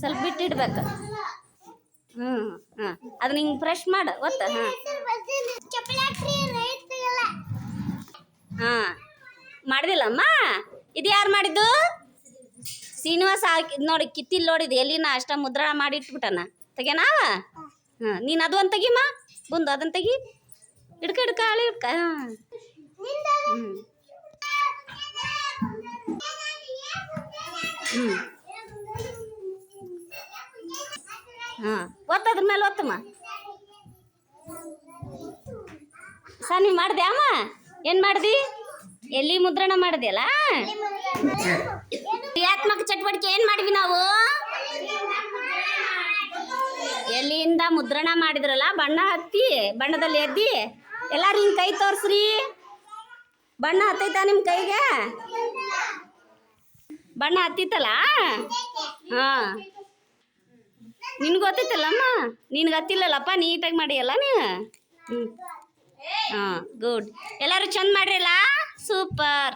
ಸ್ವಲ್ಪ ಬಿಟ್ಟಿಡ್ಬೇಕು. ಹ್ಞೂ ಹಾಂ. ಅದನ್ನ ಹಿಂಗೆ ಫ್ರೆಶ್ ಮಾಡು ಒತ್ತ ಹಾಂ ಹಾಂ. ಮಾಡಿದಿಲ್ಲಮ್ಮ? ಇದು ಯಾರು ಮಾಡಿದ್ದು? ಶ್ರೀನಿವಾಸ ಹಾಕಿ ನೋಡಿ ಕಿತ್ತಿಲ್ ನೋಡಿದ್ದು ಎಲ್ಲಿನ ಅಷ್ಟ ಮುದ್ರಣ ಮಾಡಿ ಇಟ್ಬಿಟ್ಟನ ತೆಗೆನಾವ ಹಾಂ ನೀನು ಅದು ಒಂದು ತೆಗಿಮ್ಮ. ಬಂದು ಅದನ್ ತೆಗಿ. ಹಿಡ್ಕ ಹಿಡ್ಕ ಹಳಿ ಹಿಡ್ಕ. ಹಾಂ. ಹ್ಞೂ ಹ್ಞೂ ಹಾಂ. ಒತ್ತು ಅದ್ರ ಮೇಲೆ ಒತ್ತಮ್ಮ. ಸ ನೀವು ಮಾಡಿದೆ ಅಮ್ಮ? ಏನು ಮಾಡ್ದಿ? ಎಲ್ಲಿ ಮುದ್ರಣ ಮಾಡಿದೆಯಲ್ಲ? ಕ್ರಿಯಾತ್ಮಕ ಚಟುವಟಿಕೆ ಏನು ಮಾಡಿದ್ವಿ ನಾವು? ಎಲ್ಲಿಂದ ಮುದ್ರಣ ಮಾಡಿದ್ರಲ್ಲ, ಬಣ್ಣ ಹತ್ತಿ, ಬಣ್ಣದಲ್ಲಿ ಎದ್ದಿ? ಎಲ್ಲಾರು ಹಿಂಗೆ ಕೈ ತೋರಿಸ್ರಿ. ಬಣ್ಣ ಹತ್ತೈತಾ ನಿಮ್ಮ ಕೈಗೆ? ಬಣ್ಣ ಹತ್ತಿತ್ತಲ್ಲ? ಹಾಂ. ನಿನ್ಗೆ ಗೊತ್ತಿತ್ತಲ್ಲಮ್ಮ? ನಿನ್ಗೆ ಹತ್ತಿಲ್ಲಲ್ಲಪ್ಪ, ನೀಟಾಗಿ ಮಾಡಿಯಲ್ಲ ನೀನು? ಹ್ಞೂ ಹಾಂ ಗುಡ್ ಎಲ್ಲರೂ ಚಂದ ಮಾಡ್ರಲ್ಲ? ಸೂಪರ್.